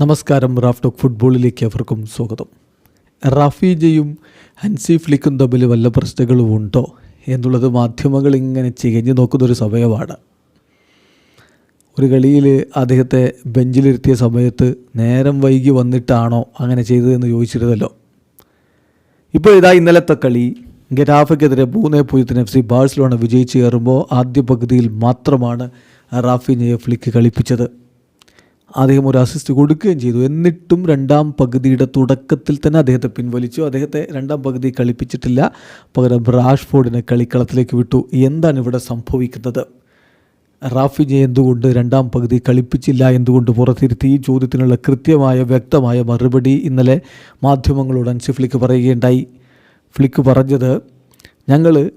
നമസ്കാരം Raf talk ഫുട്ബോളിലേക്ക് അവർക്കും സ്വാഗതം. റാഫീജയും ഹൻസി ഫ്ലിക്കും തമ്മിൽ വല്ല പ്രശ്നങ്ങളും ഉണ്ടോ എന്നുള്ളത് മാധ്യമങ്ങൾ ഇങ്ങനെ ചികഞ്ഞു നോക്കുന്നൊരു സമയമാണ്. ഒരു കളിയിൽ അദ്ദേഹത്തെ ബെഞ്ചിലിരുത്തിയ സമയത്ത് നേരം വൈകി വന്നിട്ടാണോ അങ്ങനെ ചെയ്തതെന്ന് ചോദിച്ചിരുന്നല്ലോ. ഇപ്പോൾ ഇതാ ഇന്നലത്തെ കളി. ഗരാഫയ്ക്കെതിരെ മൂന്നേ പൂജ്യത്തിന് എഫ് സി ബാഴ്സലോണ വിജയിച്ച് കയറുമ്പോൾ ആദ്യ പകുതിയിൽ മാത്രമാണ് റാഫിനെയെ ഫ്ലിക്ക് കളിപ്പിച്ചത്. അദ്ദേഹം ഒരു അസിസ്റ്റ് കൊടുക്കുകയും ചെയ്തു. എന്നിട്ടും രണ്ടാം പകുതിയുടെ തുടക്കത്തിൽ തന്നെ അദ്ദേഹത്തെ പിൻവലിച്ചു. അദ്ദേഹത്തെ രണ്ടാം പകുതി കളിപ്പിച്ചിട്ടില്ല. പകരം റാഷ്ഫോർഡിനെ കളിക്കളത്തിലേക്ക് വിട്ടു. എന്താണ് ഇവിടെ സംഭവിക്കുന്നത്? റാഫിനെ എന്തുകൊണ്ട് രണ്ടാം പകുതി കളിപ്പിച്ചില്ല എന്തുകൊണ്ട് പുറത്തിരുത്തി? ഈ ചോദ്യത്തിനുള്ള കൃത്യമായ വ്യക്തമായ മറുപടി ഇന്നലെ മാധ്യമങ്ങളോട് അൻസി ഫ്ലിക്ക് പറയുകയുണ്ടായി. ഫ്ലിക്ക് പറഞ്ഞത് ഞങ്ങൾ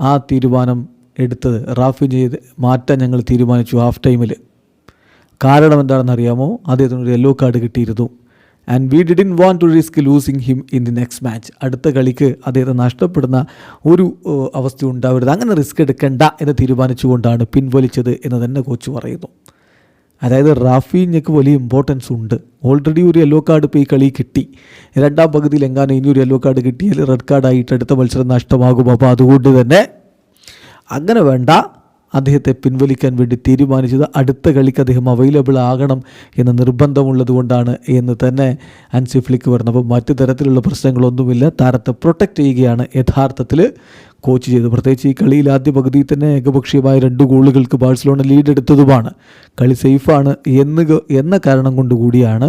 ആ തീരുമാനം എടുത്തത്. റാഫിനെ മാറ്റാൻ ഞങ്ങൾ തീരുമാനിച്ചു ഹാഫ് ടൈമിൽ കാരണം എന്താണെന്ന് അറിയാമോ അദ്ദേഹത്തിന് ഒരു യെല്ലോ കാർഡ് കിട്ടിയിരുന്നു. And we didn't want to risk losing him in the next match അടുത്ത കളിക്ക് അദ്ദേഹത്തെ നഷ്ടപ്പെടുന്ന ഒരു അവസ്ഥ ഉണ്ടാവരുത്. അങ്ങനെ റിസ്ക് എടുക്കണ്ട എന്ന് തീരുമാനിച്ചുകൊണ്ടാണ് പിൻവലിച്ചത് എന്ന് തന്നെ കോച്ച് പറയുന്നു. അതായത് റാഫീഞ്ഞക്ക് വലിയ ഇമ്പോർട്ടൻസ് ഉണ്ട്. ഓൾറെഡി ഒരു യെല്ലോ കാർഡ് ഇപ്പോൾ ഈ കളി കിട്ടി. രണ്ടാം പകുതിയിൽ എങ്ങാനും ഇനി ഒരു യെല്ലോ കാർഡ് കിട്ടിയാൽ റെഡ് കാർഡായിട്ട് അടുത്ത മത്സരം നഷ്ടമാകും. അപ്പോൾ അതുകൊണ്ട് തന്നെ അങ്ങനെ വേണ്ട. അദ്ദേഹത്തെ പിൻവലിക്കാൻ വേണ്ടി തീരുമാനിച്ചത് അടുത്ത കളിക്ക് അദ്ദേഹം അവൈലബിൾ ആകണം എന്ന നിർബന്ധമുള്ളത് കൊണ്ടാണ് എന്ന് തന്നെ അൻസി ഫ്ലിക്ക് പറഞ്ഞു. അപ്പോൾ മറ്റു തരത്തിലുള്ള പ്രശ്നങ്ങളൊന്നുമില്ല. താരത്തെ പ്രൊട്ടക്റ്റ് ചെയ്യുകയാണ് യഥാർത്ഥത്തിൽ കോച്ച് ചെയ്ത് പ്രത്യേകിച്ച് ഈ കളിയിൽ ആദ്യ പകുതിയിൽ തന്നെ ഏകപക്ഷീയമായ രണ്ട് ഗോളുകൾക്ക് ബാഴ്സലോണ ലീഡ് എടുത്തതുമാണ് കളി സേഫാണ് എന്ന് എന്ന കാരണം കൊണ്ടുകൂടിയാണ് കൂടിയാണ്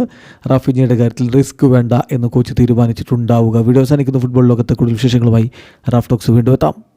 റാഫിനിയുടെ കാര്യത്തിൽ റിസ്ക് വേണ്ട എന്ന് കോച്ച് തീരുമാനിച്ചിട്ടുണ്ടാവുക. വീഡിയോ അവസാനിക്കുന്ന ഫുട്ബോൾ ലോകത്തെ കൂടുതൽ വിശേഷങ്ങളുമായി റാഫ് ടോക്സ് വീണ്ടും എത്താം.